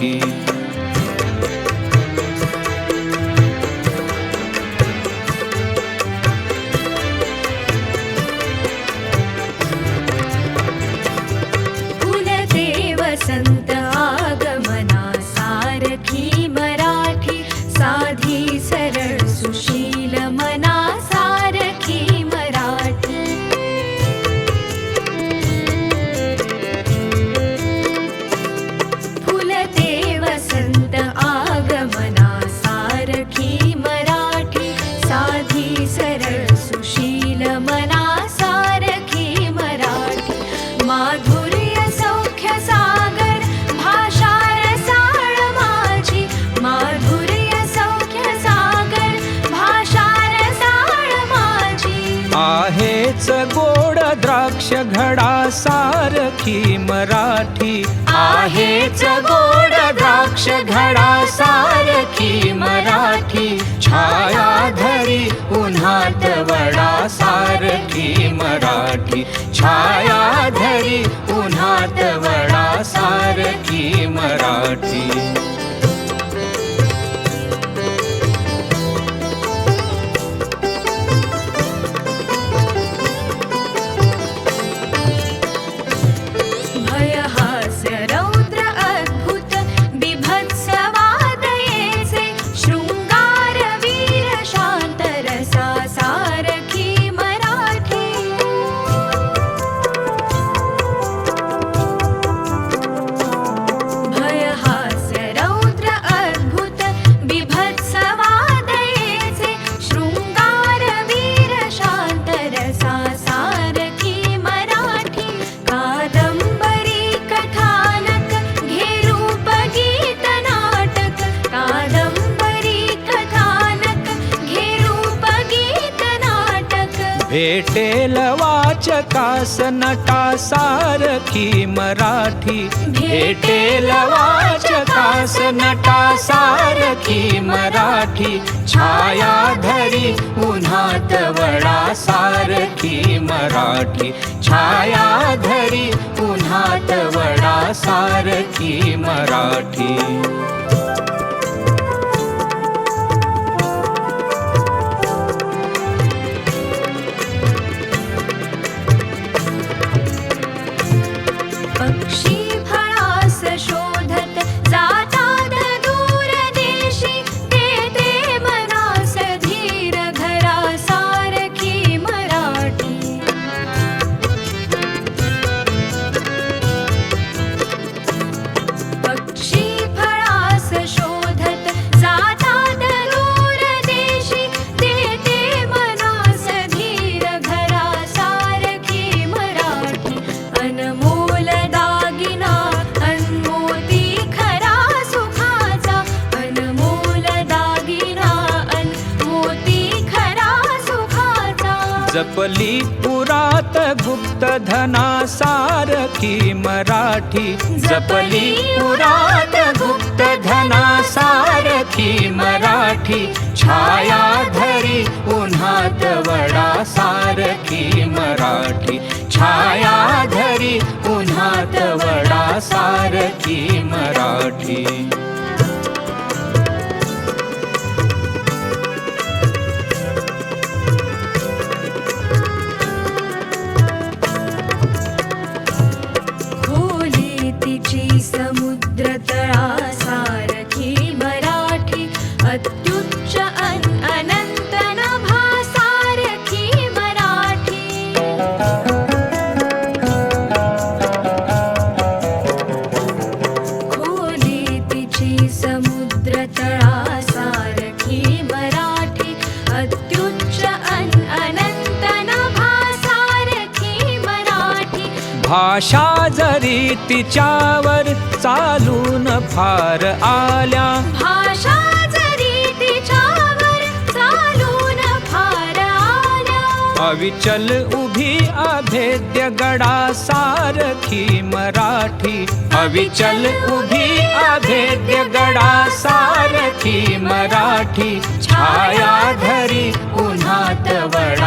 You. साक्ष घडा सारखी मराठी आहेच गोड द्राक्ष. घडा सारखी मराठी छाया धरी उन्हात वडा सारखी मराठी छाया धरी उन्हात वडा सारखी मराठी. भेटेल वाचकास नटासारखी मराठी? भेटेल वाचकास नटासारखी मराठी? छाया धरी उन्हात वडासारखी मराठी? छाया धरी उन्हात वडासारखी मराठी? जपली पुरात गुप्त धनासारखी मराठी. जपली पुरात गुप्त धनासारखी मराठी. छाया धरी उन्हात वडा सारखी मराठी. छाया धरी उन्हात वडा सारखी मराठी. भाषा जरी तिच्यावर चालून फार आल्या भाषा अविचल उभी अभेद्य गडा सारखी मराठी अविचल उभी अभेद्य गडा सारखी मराठी छाया घरी उन्हात वळ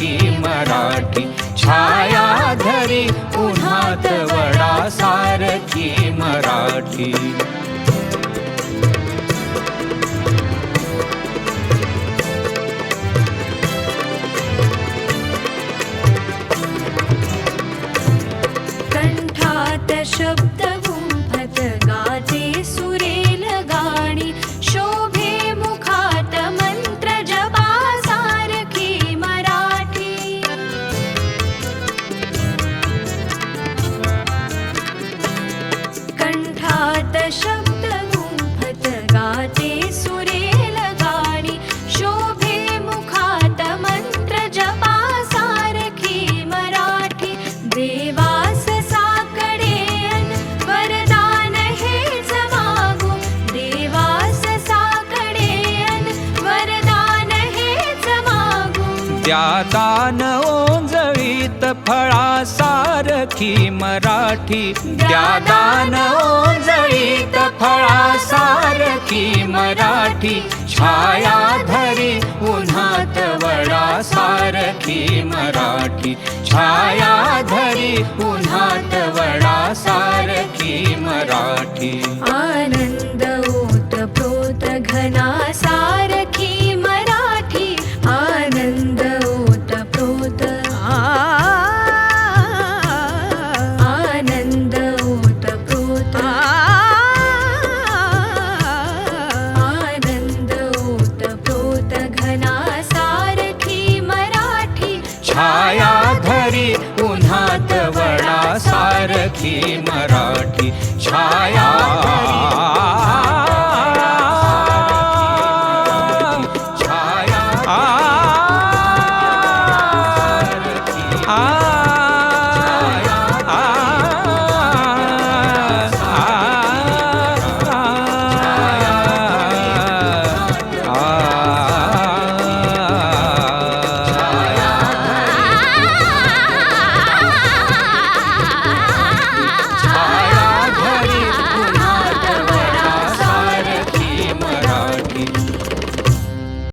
सारखी मराठी छाया धरी उन्हात वडा सारखी मराठी. त्या दान ओंजळीत फळा सारखी मराठी. त्या दान ओंजळीत फळा सारखी मराठी. छाया धरी उन्हात वडा सारखी मराठी. छाया धरी उन्हात वडा सारखी मराठी. छाया धरी उन्हात वडा सारखी मराठी छाया